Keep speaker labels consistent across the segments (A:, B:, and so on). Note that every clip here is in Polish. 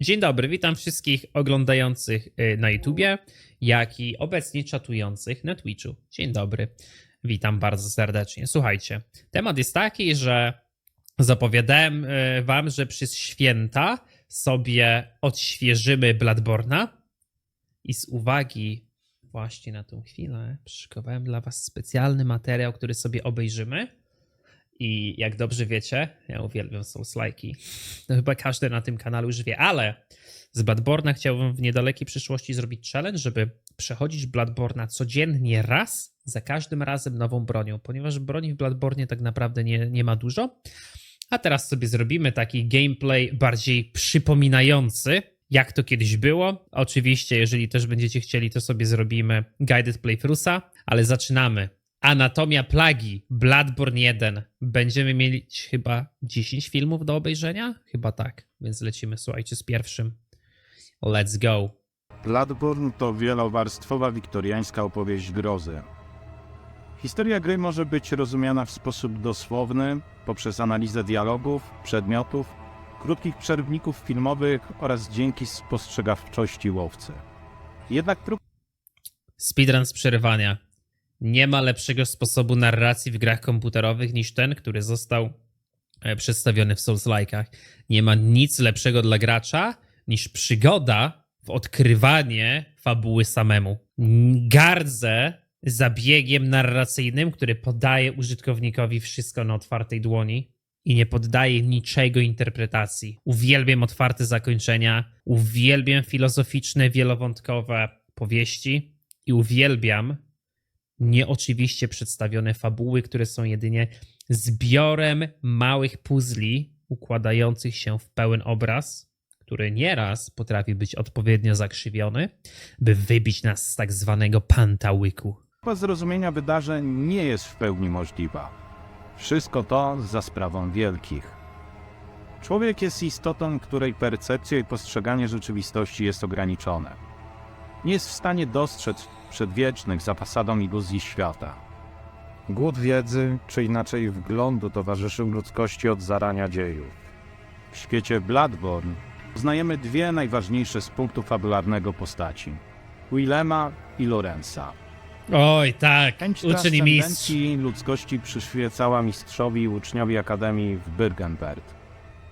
A: Dzień dobry, witam wszystkich oglądających y, na YouTubie, jak i obecnie czatujących na Twitchu. Dzień dobry, witam bardzo serdecznie. Słuchajcie, temat jest taki, że zapowiadałem y, wam, że przez święta sobie odświeżymy Bladborna i z uwagi właśnie na tą chwilę przygotowałem dla was specjalny materiał, który sobie obejrzymy. I jak dobrze wiecie, ja uwielbiam Souls-like'i. To chyba każdy na tym kanale już wie, ale z Bladborna chciałbym w niedalekiej przyszłości zrobić challenge, żeby przechodzić Bladborna codziennie raz, za każdym razem nową bronią, ponieważ broni w Bladbornie tak naprawdę nie, nie ma dużo. A teraz sobie zrobimy taki gameplay bardziej przypominający, jak to kiedyś było. Oczywiście, jeżeli też będziecie chcieli, to sobie zrobimy guided playthroughsa, ale zaczynamy. Anatomia plagi, Bloodborne 1. Będziemy mieć chyba 10 filmów do obejrzenia? Chyba tak, więc lecimy, słuchajcie, z pierwszym. Let's go.
B: Bloodborne to wielowarstwowa wiktoriańska opowieść grozy. Historia gry może być rozumiana w sposób dosłowny poprzez analizę dialogów, przedmiotów, krótkich przerwników filmowych oraz dzięki spostrzegawczości łowcy. Jednak próg
A: Speedrun z przerywania. Nie ma lepszego sposobu narracji w grach komputerowych niż ten, który został e, przedstawiony w Souls-like'ach. Nie ma nic lepszego dla gracza niż przygoda w odkrywanie fabuły samemu. Gardzę zabiegiem narracyjnym, który podaje użytkownikowi wszystko na otwartej dłoni i nie poddaje niczego interpretacji. Uwielbiam otwarte zakończenia, uwielbiam filozoficzne, wielowątkowe powieści i uwielbiam nieoczywiście przedstawione fabuły, które są jedynie zbiorem małych puzli układających się w pełen obraz, który nieraz potrafi być odpowiednio zakrzywiony, by wybić nas z tak zwanego pantałyku.
B: zrozumienia wydarzeń nie jest w pełni możliwa. Wszystko to za sprawą wielkich. Człowiek jest istotą, której percepcja i postrzeganie rzeczywistości jest ograniczone. Nie jest w stanie dostrzec przedwiecznych za fasadą iluzji świata.
C: Głód wiedzy, czy inaczej wglądu, towarzyszył ludzkości od zarania dziejów.
B: W świecie Bloodborne poznajemy dwie najważniejsze z punktu fabularnego postaci. Willema i Lorenza.
A: Oj, tak,
B: Chęć
A: uczyni mistrz.
B: ludzkości przyświecała mistrzowi i uczniowi Akademii w Byrgenbert.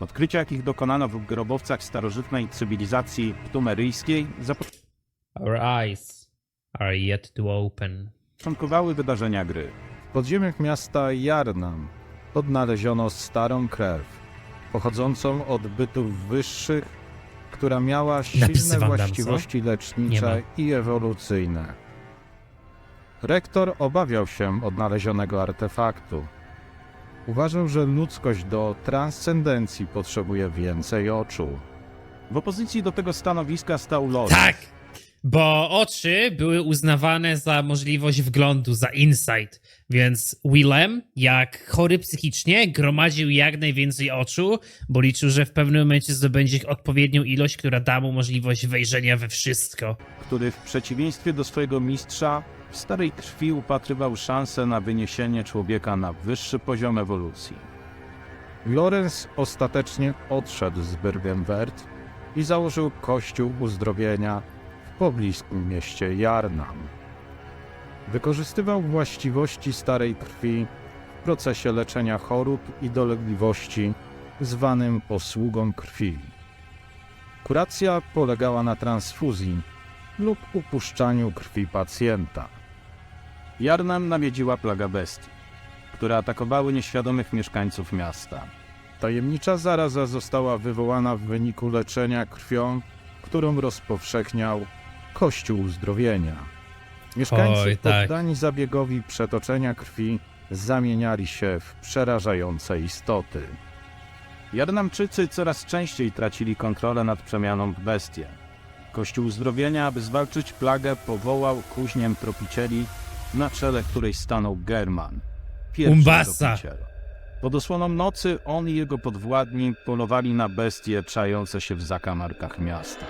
B: Odkrycia, jakich dokonano w grobowcach starożytnej cywilizacji ptumeryjskiej,
A: Our eyes are yet to open.
B: zapoczątkowały wydarzenia gry.
C: W podziemiach miasta Jarnam odnaleziono starą krew, pochodzącą od bytów wyższych, która miała
A: Napisy
C: silne
A: Van Damme, co?
C: właściwości
A: Nie
C: lecznicze i ewolucyjne. Rektor obawiał się odnalezionego artefaktu. Uważał, że ludzkość do transcendencji potrzebuje więcej oczu.
B: W opozycji do tego stanowiska stał Lorenz.
A: Tak! Bo oczy były uznawane za możliwość wglądu, za insight. Więc Willem, jak chory psychicznie, gromadził jak najwięcej oczu, bo liczył, że w pewnym momencie zdobędzie odpowiednią ilość, która da mu możliwość wejrzenia we wszystko.
B: który w przeciwieństwie do swojego mistrza w starej krwi upatrywał szansę na wyniesienie człowieka na wyższy poziom ewolucji.
C: Lorenz ostatecznie odszedł z Byrgenwert i założył kościół uzdrowienia pobliskim mieście Jarnam. Wykorzystywał właściwości starej krwi w procesie leczenia chorób i dolegliwości zwanym posługą krwi. Kuracja polegała na transfuzji lub upuszczaniu krwi pacjenta.
B: Jarnam nawiedziła plaga bestii, które atakowały nieświadomych mieszkańców miasta.
C: Tajemnicza zaraza została wywołana w wyniku leczenia krwią, którą rozpowszechniał Kościół Uzdrowienia. Mieszkańcy
A: Oj, tak.
C: poddani zabiegowi przetoczenia krwi zamieniali się w przerażające istoty.
B: Jarnamczycy coraz częściej tracili kontrolę nad przemianą w bestie. Kościół Uzdrowienia, aby zwalczyć plagę, powołał kuźnię tropicieli, na czele której stanął German, pierwszy
A: Umbasa.
B: tropiciel. Pod osłoną nocy on i jego podwładni polowali na bestie czające się w zakamarkach miasta.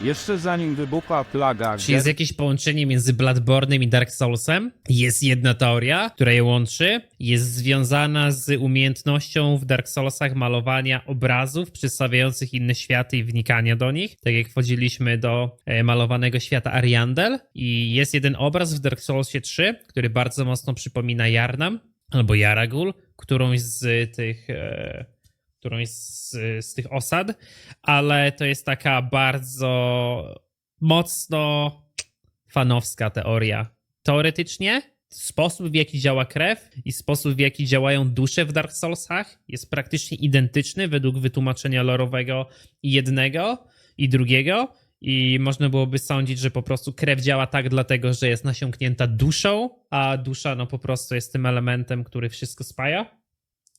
B: Jeszcze zanim wybuchła plaga,
A: Czy jest jakieś połączenie między Bloodborne'em i Dark Soulsem? Jest jedna teoria, która je łączy. Jest związana z umiejętnością w Dark Soulsach malowania obrazów przedstawiających inne światy i wnikania do nich. Tak jak wchodziliśmy do e, malowanego świata Ariandel. I jest jeden obraz w Dark Soulsie 3, który bardzo mocno przypomina Jarnam albo Jaragul, którąś z tych... E, którąś z, z tych osad, ale to jest taka bardzo mocno fanowska teoria. Teoretycznie sposób, w jaki działa krew i sposób, w jaki działają dusze w Dark Soulsach jest praktycznie identyczny według wytłumaczenia lorowego jednego i drugiego. I można byłoby sądzić, że po prostu krew działa tak dlatego, że jest nasiąknięta duszą, a dusza no po prostu jest tym elementem, który wszystko spaja.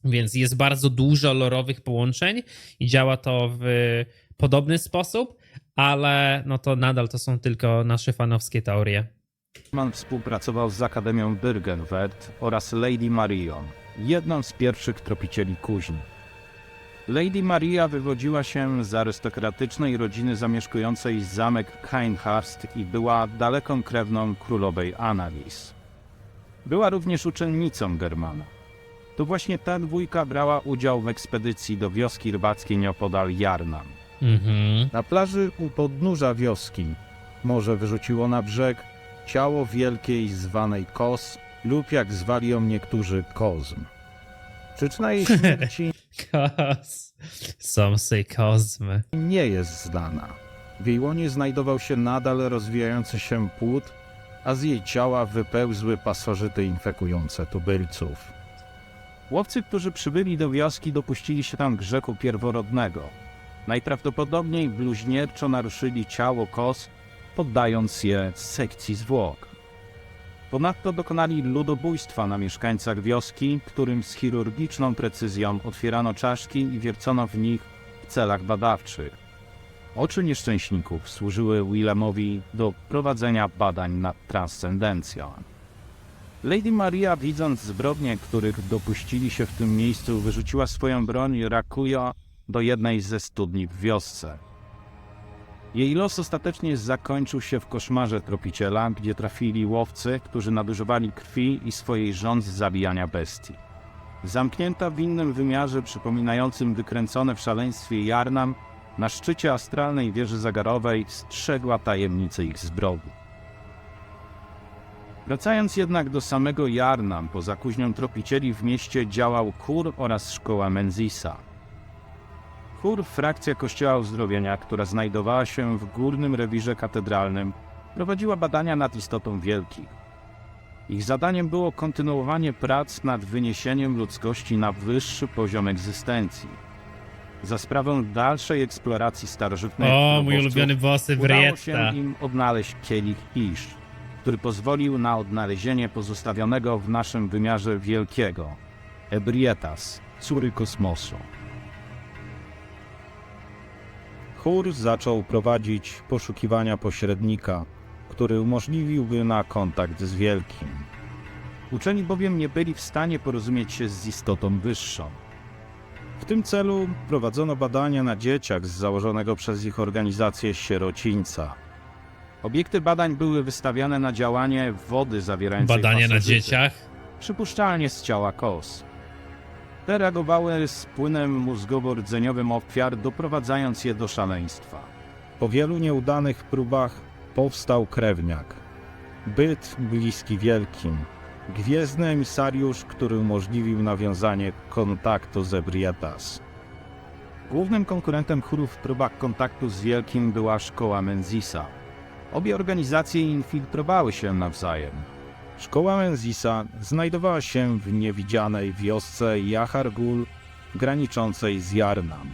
A: Więc jest bardzo dużo lorowych połączeń i działa to w podobny sposób, ale no to nadal to są tylko nasze fanowskie teorie.
B: German współpracował z Akademią Bürgenwert oraz Lady Marion, jedną z pierwszych tropicieli kuźni. Lady Maria wywodziła się z arystokratycznej rodziny zamieszkującej zamek Kainhurst i była daleką krewną królowej Annalise. Była również uczennicą Germana. To właśnie ta dwójka brała udział w ekspedycji do wioski rybackiej nieopodal Jarnam.
A: Mhm.
C: Na plaży u podnóża wioski morze wyrzuciło na brzeg ciało wielkiej zwanej Kos lub jak zwali ją niektórzy Kozm. Przyczyna jej śmierci
A: Kos. Some say
C: nie jest znana. W jej łonie znajdował się nadal rozwijający się płód, a z jej ciała wypełzły pasożyty infekujące tubylców.
B: Łowcy, którzy przybyli do wioski, dopuścili się tam grzechu pierworodnego. Najprawdopodobniej bluźnierczo naruszyli ciało kos, poddając je sekcji zwłok. Ponadto dokonali ludobójstwa na mieszkańcach wioski, którym z chirurgiczną precyzją otwierano czaszki i wiercono w nich w celach badawczych. Oczy nieszczęśników służyły Willemowi do prowadzenia badań nad transcendencją. Lady Maria, widząc zbrodnie, których dopuścili się w tym miejscu, wyrzuciła swoją broń Rakujo do jednej ze studni w wiosce. Jej los ostatecznie zakończył się w koszmarze tropiciela, gdzie trafili łowcy, którzy nadużywali krwi i swojej rządzy zabijania bestii. Zamknięta w innym wymiarze przypominającym wykręcone w szaleństwie Jarnam, na szczycie astralnej wieży zagarowej strzegła tajemnicę ich zbrodni. Wracając jednak do samego Jarnam, poza kuźnią tropicieli w mieście działał chór oraz szkoła Menzisa. Chór, frakcja Kościoła Uzdrowienia, która znajdowała się w górnym rewirze katedralnym, prowadziła badania nad istotą wielkich. Ich zadaniem było kontynuowanie prac nad wyniesieniem ludzkości na wyższy poziom egzystencji. Za sprawą dalszej eksploracji starożytnych
A: O, mój ulubiony boss
B: udało
A: Wrietta.
B: się im odnaleźć kielich Isz, który pozwolił na odnalezienie pozostawionego w naszym wymiarze wielkiego Ebrietas, córy kosmosu.
C: Chór zaczął prowadzić poszukiwania pośrednika, który umożliwiłby na kontakt z Wielkim.
B: Uczeni bowiem nie byli w stanie porozumieć się z istotą wyższą.
C: W tym celu prowadzono badania na dzieciach z założonego przez ich organizację sierocińca.
B: Obiekty badań były wystawiane na działanie wody zawierającej
A: Badania na
B: pasożyty,
A: dzieciach.
B: przypuszczalnie z ciała kos. Te reagowały z płynem mózgowo-rdzeniowym ofiar, doprowadzając je do szaleństwa.
C: Po wielu nieudanych próbach powstał krewniak. Byt bliski Wielkim. Gwiezdny emisariusz, który umożliwił nawiązanie kontaktu z Ebrietas.
B: Głównym konkurentem chórów w próbach kontaktu z Wielkim była szkoła Menzisa. Obie organizacje infiltrowały się nawzajem.
C: Szkoła Menzisa znajdowała się w niewidzianej wiosce Jahargul, graniczącej z Jarnam.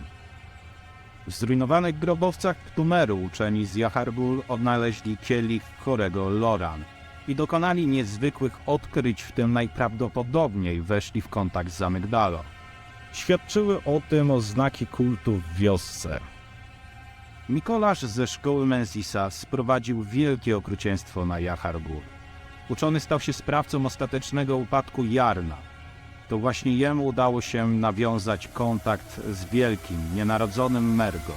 B: W zrujnowanych grobowcach Tumeru uczeni z Jaharbul odnaleźli kielich chorego Loran i dokonali niezwykłych odkryć, w tym najprawdopodobniej weszli w kontakt z Amygdalo.
C: Świadczyły o tym oznaki kultu w wiosce.
B: Mikołasz ze szkoły Menzisa sprowadził wielkie okrucieństwo na Jaharbul. Uczony stał się sprawcą ostatecznego upadku Jarna. To właśnie jemu udało się nawiązać kontakt z wielkim, nienarodzonym Mergo.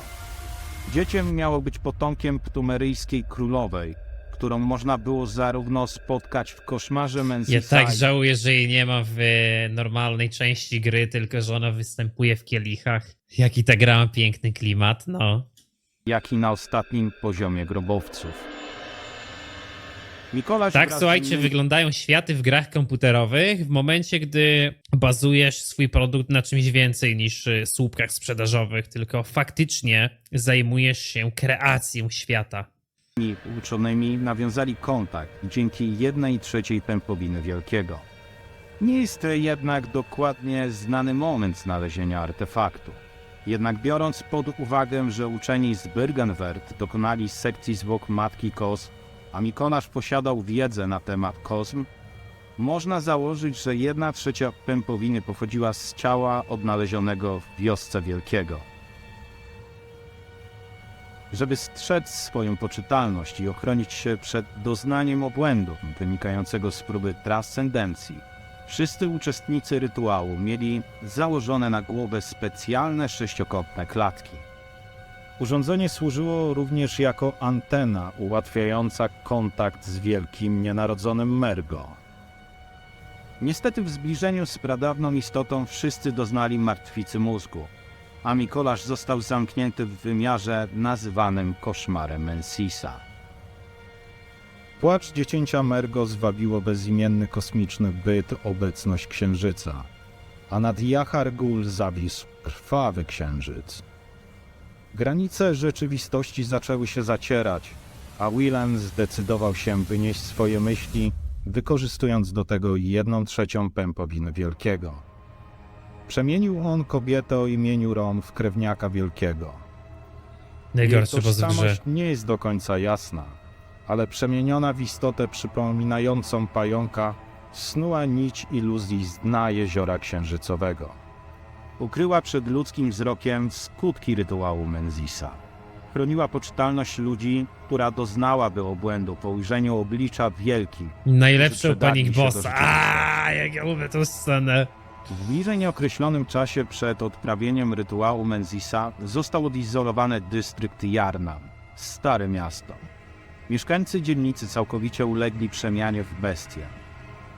B: Dzieciem miało być potomkiem ptumeryjskiej królowej, którą można było zarówno spotkać w koszmarze
A: Ja
B: Mensisa,
A: tak żałuję, że jej nie ma w e, normalnej części gry, tylko że ona występuje w kielichach. Jaki ta gra ma piękny klimat, no.
B: Jak i na ostatnim poziomie grobowców. Mikołaj
A: Tak, słuchajcie,
B: innymi-
A: wyglądają światy w grach komputerowych w momencie, gdy bazujesz swój produkt na czymś więcej niż y, słupkach sprzedażowych, tylko faktycznie zajmujesz się kreacją świata.
B: uczonymi nawiązali kontakt dzięki jednej trzeciej pępowiny Wielkiego. Nie jest to jednak dokładnie znany moment znalezienia artefaktu. Jednak biorąc pod uwagę, że uczeni z Byrgenwert dokonali sekcji zwłok matki Kos, a Mikonasz posiadał wiedzę na temat Kozm, można założyć, że jedna trzecia pępowiny pochodziła z ciała odnalezionego w wiosce Wielkiego. Żeby strzec swoją poczytalność i ochronić się przed doznaniem obłędu wynikającego z próby transcendencji, wszyscy uczestnicy rytuału mieli założone na głowę specjalne sześciokątne klatki.
C: Urządzenie służyło również jako antena ułatwiająca kontakt z wielkim nienarodzonym Mergo.
B: Niestety w zbliżeniu z pradawną istotą wszyscy doznali martwicy mózgu, a Mikolasz został zamknięty w wymiarze nazywanym koszmarem Mensisa.
C: Płacz dziecięcia Mergo zwabiło bezimienny kosmiczny byt obecność księżyca, a nad Jachar Gul zawisł krwawy księżyc. Granice rzeczywistości zaczęły się zacierać, a Willem zdecydował się wynieść swoje myśli, wykorzystując do tego jedną trzecią pępowiny Wielkiego. Przemienił on kobietę o imieniu Ron w krewniaka Wielkiego. Jej
A: w grze.
C: tożsamość nie jest do końca jasna, ale przemieniona w istotę przypominającą pająka, snuła nić iluzji z dna jeziora księżycowego.
B: ukryła przed ludzkim wzrokiem skutki rytuału Menzisa. Chroniła poczytalność ludzi, która doznałaby obłędu po ujrzeniu oblicza wielki.
A: Najlepszy
B: do
A: bossa. Aaaa, jak ja lubię tą scenę.
B: W bliżej nieokreślonym czasie przed odprawieniem rytuału Menzisa został odizolowany dystrykt Jarnam, stare miasto. Mieszkańcy dzielnicy całkowicie ulegli przemianie w bestie.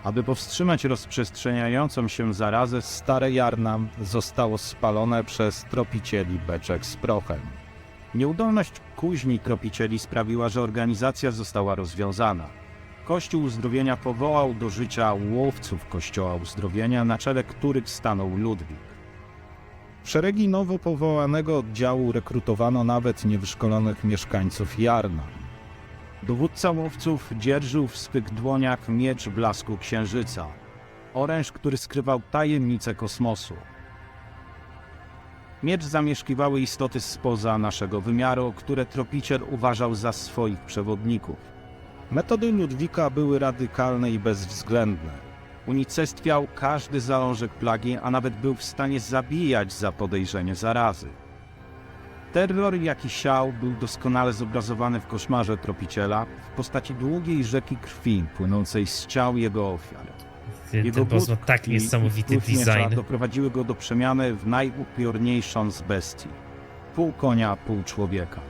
B: Aby powstrzymać rozprzestrzeniającą się zarazę,
C: Stare Jarnam zostało spalone przez tropicieli beczek z prochem.
B: Nieudolność kuźni tropicieli sprawiła, że organizacja została rozwiązana. Kościół Uzdrowienia powołał do życia łowców Kościoła Uzdrowienia, na czele których stanął Ludwik.
C: W szeregi nowo powołanego oddziału rekrutowano nawet niewyszkolonych mieszkańców Jarnam.
B: Dowódca łowców dzierżył w swych dłoniach miecz blasku księżyca, oręż, który skrywał tajemnice kosmosu. Miecz zamieszkiwały istoty spoza naszego wymiaru, które tropiciel uważał za swoich przewodników.
C: Metody Ludwika były radykalne i bezwzględne.
B: Unicestwiał każdy zalążek plagi, a nawet był w stanie zabijać za podejrzenie zarazy. Terror, jaki siał, był doskonale zobrazowany w koszmarze tropiciela w postaci długiej rzeki krwi płynącej z ciał jego ofiar.
A: Ma
B: but
A: tak niesamowity design.
B: doprowadziły go do przemiany w najupiorniejszą z bestii. Pół konia, pół człowieka.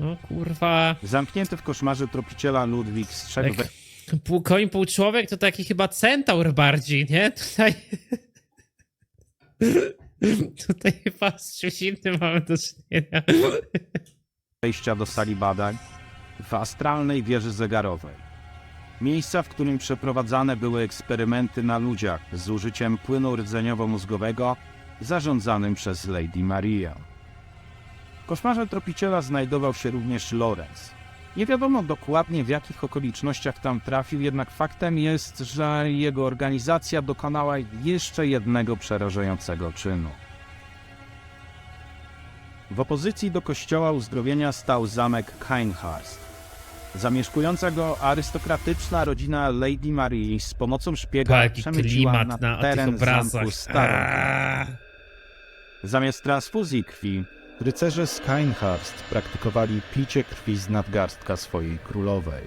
A: No kurwa.
B: Zamknięty w koszmarze tropiciela Ludwik strzegł
A: Jak
B: we
A: pół koń, pół człowiek to taki chyba centaur bardziej, nie? Tutaj... Tutaj chyba z czymś innym mamy do czynienia.
B: wejścia do sali badań w astralnej wieży zegarowej. Miejsca, w którym przeprowadzane były eksperymenty na ludziach z użyciem płynu rdzeniowo-mózgowego zarządzanym przez Lady Maria. W koszmarze tropiciela znajdował się również Lorenz. Nie wiadomo dokładnie w jakich okolicznościach tam trafił, jednak faktem jest, że jego organizacja dokonała jeszcze jednego przerażającego czynu. W opozycji do kościoła uzdrowienia stał zamek Kinehurst. Zamieszkująca go arystokratyczna rodzina Lady Marii z pomocą szpiega
A: Jaki
B: przemyciła
A: na
B: na teren zamku starą. Zamiast transfuzji krwi,
C: Rycerze z Kinehurst praktykowali picie krwi z nadgarstka swojej królowej.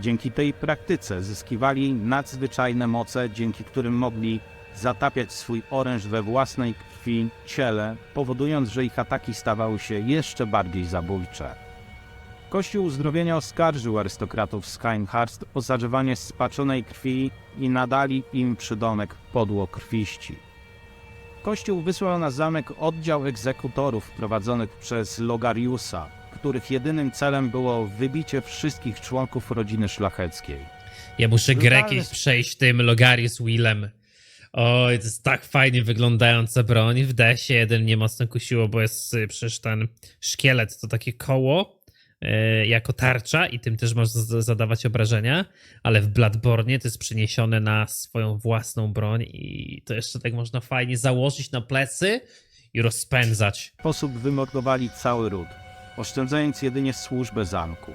B: dzięki tej praktyce zyskiwali nadzwyczajne moce, dzięki którym mogli zatapiać swój oręż we własnej krwi ciele, powodując, że ich ataki stawały się jeszcze bardziej zabójcze. Kościół Uzdrowienia oskarżył arystokratów z Heinharst o zażywanie spaczonej krwi i nadali im przydomek podłokrwiści. Kościół wysłał na zamek oddział egzekutorów prowadzonych przez Logariusa, których jedynym celem było wybicie wszystkich członków rodziny szlacheckiej.
A: Ja muszę grę kiedyś przejść tym Logarius Willem. Oj, to jest tak fajnie wyglądająca broń. W DS-ie jeden mnie mocno kusiło, bo jest y, przecież ten szkielet, to takie koło jako tarcza i tym też można zadawać obrażenia, ale w Bloodborne to jest przeniesione na swoją własną broń i to jeszcze tak można fajnie założyć na plecy i rozpędzać.
B: W sposób wymordowali cały ród, oszczędzając jedynie służbę zamku.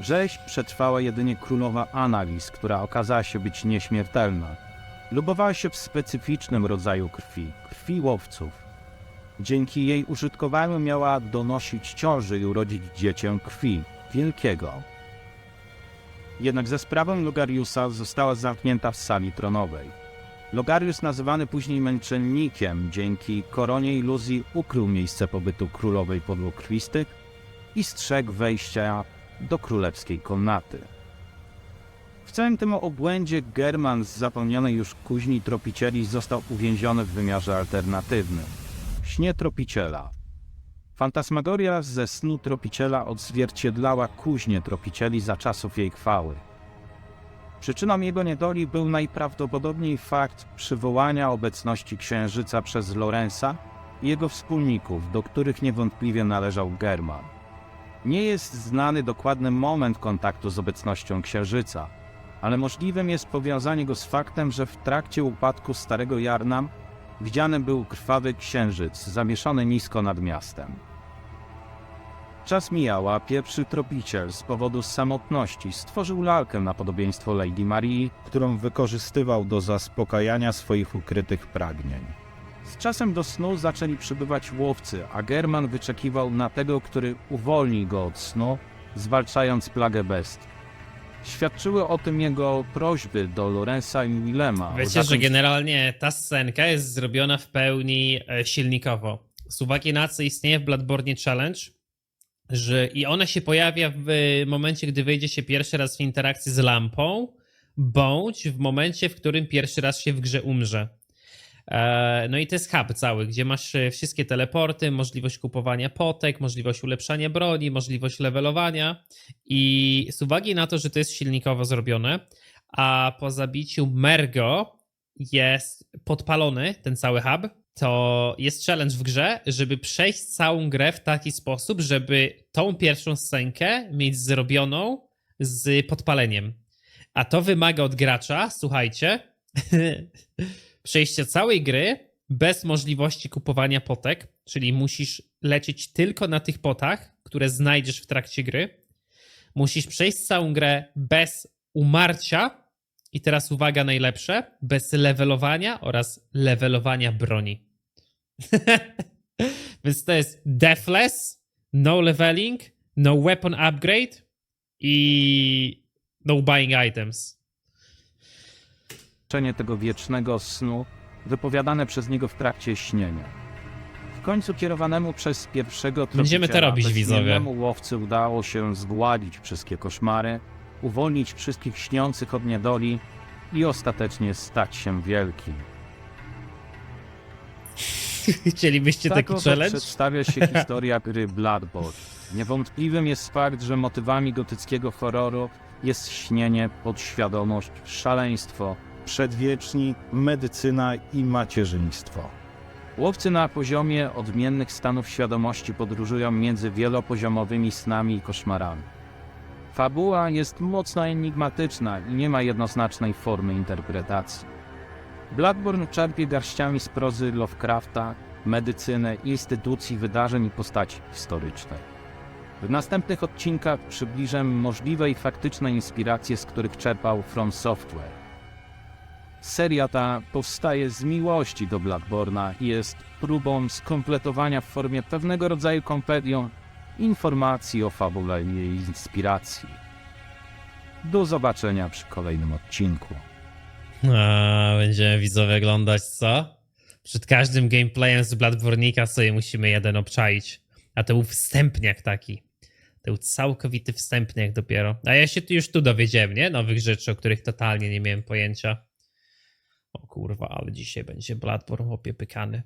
B: Rzeź przetrwała jedynie królowa Annalise, która okazała się być nieśmiertelna. Lubowała się w specyficznym rodzaju krwi, krwi łowców. Dzięki jej użytkowaniu miała donosić ciąży i urodzić dziecię krwi, wielkiego. Jednak ze sprawą Logariusa została zamknięta w sali tronowej. Logarius, nazywany później męczennikiem, dzięki koronie iluzji ukrył miejsce pobytu królowej podłokrwistych i strzegł wejścia do królewskiej komnaty. W całym tym obłędzie German z zapomnianej już kuźni tropicieli został uwięziony w wymiarze alternatywnym. Śnie tropiciela. Fantasmagoria ze snu tropiciela odzwierciedlała kuźnię tropicieli za czasów jej chwały. Przyczyną jego niedoli był najprawdopodobniej fakt przywołania obecności księżyca przez Lorenza i jego wspólników, do których niewątpliwie należał German. Nie jest znany dokładny moment kontaktu z obecnością księżyca, ale możliwym jest powiązanie go z faktem, że w trakcie upadku Starego Jarnam widziany był krwawy księżyc zamieszany nisko nad miastem. Czas mijał, a pierwszy tropiciel z powodu samotności stworzył lalkę na podobieństwo Lady Marii,
C: którą wykorzystywał do zaspokajania swoich ukrytych pragnień.
B: Z czasem do snu zaczęli przybywać łowcy, a German wyczekiwał na tego, który uwolni go od snu, zwalczając plagę bestii. Świadczyły o tym jego prośby do Lorenza i Willema.
A: Wiecie, że generalnie ta scenka jest zrobiona w pełni e, silnikowo. Z uwagi na co istnieje w Bloodborne Challenge, że i ona się pojawia w momencie, gdy wyjdzie się pierwszy raz w interakcji z lampą, bądź w momencie, w którym pierwszy raz się w grze umrze. E, No i to jest hub cały, gdzie masz e, wszystkie teleporty, możliwość kupowania potek, możliwość ulepszania broni, możliwość levelowania i z uwagi na to, że to jest silnikowo zrobione, a po zabiciu Mergo jest podpalony ten cały hub, to jest challenge w grze, żeby przejść całą grę w taki sposób, żeby tą pierwszą scenkę mieć zrobioną z podpaleniem. A to wymaga od gracza, słuchajcie, przejścia całej gry bez możliwości kupowania potek, czyli musisz lecieć tylko na tych potach, które znajdziesz w trakcie gry. Musisz przejść całą grę bez umarcia i teraz uwaga najlepsze, bez levelowania oraz levelowania broni. Więc to jest deathless, no leveling, no weapon upgrade i no buying items.
B: Tego wiecznego snu wypowiadane przez niego w trakcie śnienia. W końcu kierowanemu przez pierwszego
A: Będziemy to robić, widzowie.
B: łowcy udało się zgładzić wszystkie koszmary, uwolnić wszystkich śniących od niedoli i ostatecznie stać się wielkim.
A: Chcielibyście
B: tak
A: taki
B: oto
A: challenge?
B: przedstawia się historia gry Bloodborne. Niewątpliwym jest fakt, że motywami gotyckiego horroru jest śnienie, podświadomość, szaleństwo,
C: Przedwieczni, medycyna i macierzyństwo.
B: Łowcy na poziomie odmiennych stanów świadomości podróżują między wielopoziomowymi snami i koszmarami. Fabuła jest mocno enigmatyczna i nie ma jednoznacznej formy interpretacji. Bloodborne czerpie garściami z prozy Lovecrafta, medycyny, instytucji, wydarzeń i postaci historycznej. W następnych odcinkach przybliżę możliwe i faktyczne inspiracje, z których czerpał From Software. Seria ta powstaje z miłości do Bloodborna i jest próbą skompletowania w formie pewnego rodzaju kompendium informacji o fabule i jej inspiracji. Do zobaczenia przy kolejnym odcinku.
A: A, będziemy widzowie oglądać, co? Przed każdym gameplayem z Bloodborne'ika sobie musimy jeden obczaić. A to był wstępniak taki. To był całkowity wstępniak dopiero. A ja się już tu dowiedziałem, nie? Nowych rzeczy, o których totalnie nie miałem pojęcia. O kurwa, ale dzisiaj będzie Bloodborne opie pykany.